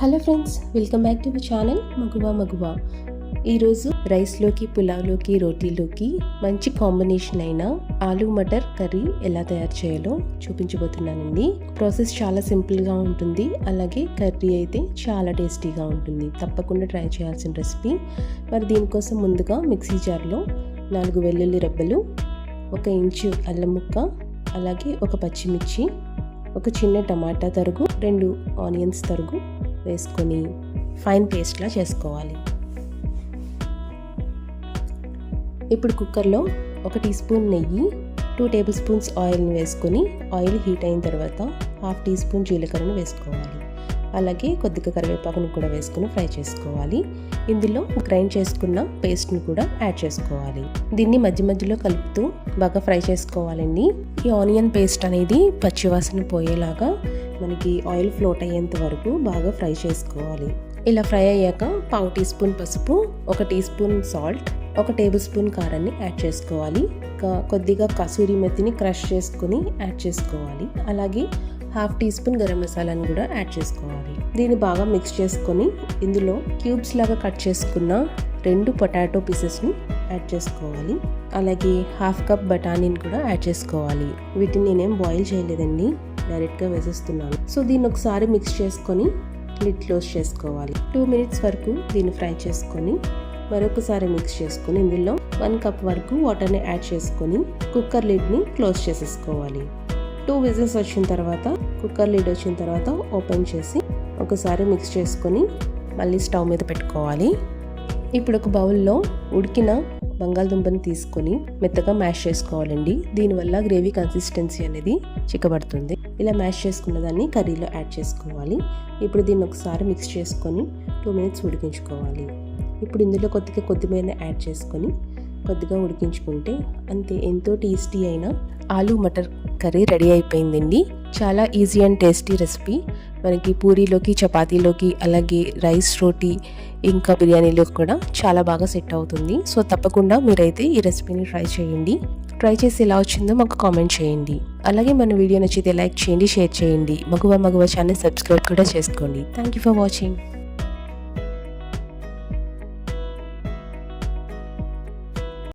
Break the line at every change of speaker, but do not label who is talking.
Hello friends welcome back to my channel మగువా మగువా. ఈరోజు రైస్లోకి పులావ్లోకి రోటీలోకి మంచి కాంబినేషన్ అయిన ఆలూ మటర్ కర్రీ ఎలా తయారు చేయాలో చూపించబోతున్నానండి. ప్రాసెస్ చాలా సింపుల్గా ఉంటుంది అలాగే కర్రీ అయితే చాలా టేస్టీగా ఉంటుంది. తప్పకుండా ట్రై చేయాల్సిన రెసిపీ. మరి దీనికోసం ముందుగా మిక్సీ జార్లో నాలుగు వెల్లుల్లి రెబ్బలు ఒక ఇంచు అల్లం ముక్క అలాగే ఒక పచ్చిమిర్చి ఒక చిన్న టమాటా తరుగు రెండు ఆనియన్స్ తరుగు వేసుకొని ఫైన్ పేస్ట్లా చేసుకోవాలి. ఇప్పుడు కుక్కర్లో ఒక టీ స్పూన్ నెయ్యి టూ టేబుల్ స్పూన్స్ ఆయిల్ని వేసుకొని ఆయిల్ హీట్ అయిన తర్వాత హాఫ్ టీ స్పూన్ జీలకర్రను వేసుకోవాలి. అలాగే కొద్దిగా కరివేపాకును కూడా వేసుకుని ఫ్రై చేసుకోవాలి. ఇందులో గ్రైండ్ చేసుకున్న పేస్ట్ని కూడా యాడ్ చేసుకోవాలి. దీన్ని మధ్య మధ్యలో కలుపుతూ బాగా ఫ్రై చేసుకోవాలండి. ఈ ఆనియన్ పేస్ట్ అనేది పచ్చివాసన పోయేలాగా మనకి ఆయిల్ ఫ్లోట్ అయ్యేంత వరకు బాగా ఫ్రై చేసుకోవాలి. ఇలా ఫ్రై అయ్యాక పావు టీ స్పూన్ పసుపు ఒక టీ స్పూన్ సాల్ట్ ఒక టేబుల్ స్పూన్ కారాన్ని యాడ్ చేసుకోవాలి. కొద్దిగా కసూరి మెత్తిని క్రష్ చేసుకుని యాడ్ చేసుకోవాలి. అలాగే హాఫ్ టీ స్పూన్ గరం మసాలాను కూడా యాడ్ చేసుకోవాలి. దీన్ని బాగా మిక్స్ చేసుకొని ఇందులో క్యూబ్స్ లాగా కట్ చేసుకున్న రెండు పొటాటో పీసెస్ని యాడ్ చేసుకోవాలి. అలాగే హాఫ్ కప్ బఠానీని కూడా యాడ్ చేసుకోవాలి. వీటిని నేనేం బాయిల్ చేయలేదండి. డైరెక్ట్గా వేసేస్తున్నాను. సో దీన్ని ఒకసారి మిక్స్ చేసుకొని లిడ్ క్లోజ్ చేసుకోవాలి. టూ మినిట్స్ వరకు దీన్ని ఫ్రై చేసుకొని మరొకసారి మిక్స్ చేసుకొని ఇందులో వన్ కప్ వరకు వాటర్ని యాడ్ చేసుకొని కుక్కర్ లిడ్ని క్లోజ్ చేసేసుకోవాలి. టూ విజిల్స్ వచ్చిన తర్వాత కుక్కర్ లిడ్ వచ్చిన తర్వాత ఓపెన్ చేసి ఒకసారి మిక్స్ చేసుకొని మళ్ళీ స్టవ్ మీద పెట్టుకోవాలి. ఇప్పుడు ఒక బౌల్లో ఉడికిన బంగాళదుంపని తీసుకొని మెత్తగా మ్యాష్ చేసుకోవాలండి. దీనివల్ల గ్రేవీ కన్సిస్టెన్సీ అనేది చిక్కబడుతుంది. ఇలా మ్యాష్ చేసుకున్న దాన్ని కర్రీలో యాడ్ చేసుకోవాలి. ఇప్పుడు దీన్ని ఒకసారి మిక్స్ చేసుకొని టూ మినిట్స్ ఉడికించుకోవాలి. ఇప్పుడు ఇందులో కొద్దిగా కొద్దిమీర యాడ్ చేసుకొని కొద్దిగా ఉడికించుకుంటే అంతే ఎంతో టేస్టీ అయిన ఆలూ మటర్ కర్రీ రెడీ అయిపోయిందండి. చాలా ఈజీ అండ్ టేస్టీ రెసిపీ. మనకి పూరీలోకి చపాతీలోకి అలాగే రైస్ రోటీ ఇంకా బిర్యానీలో కూడా చాలా బాగా సెట్ అవుతుంది. సో తప్పకుండా మీరైతే ఈ రెసిపీని ట్రై చేయండి. ట్రై చేసి ఎలా వచ్చిందో మాకు కామెంట్ చేయండి. అలాగే మన వీడియో నచ్చితే లైక్ చేయండి షేర్ చేయండి. మగువ మగువ ఛానల్ సబ్స్క్రైబ్ కూడా చేసుకోండి. Thank you for watching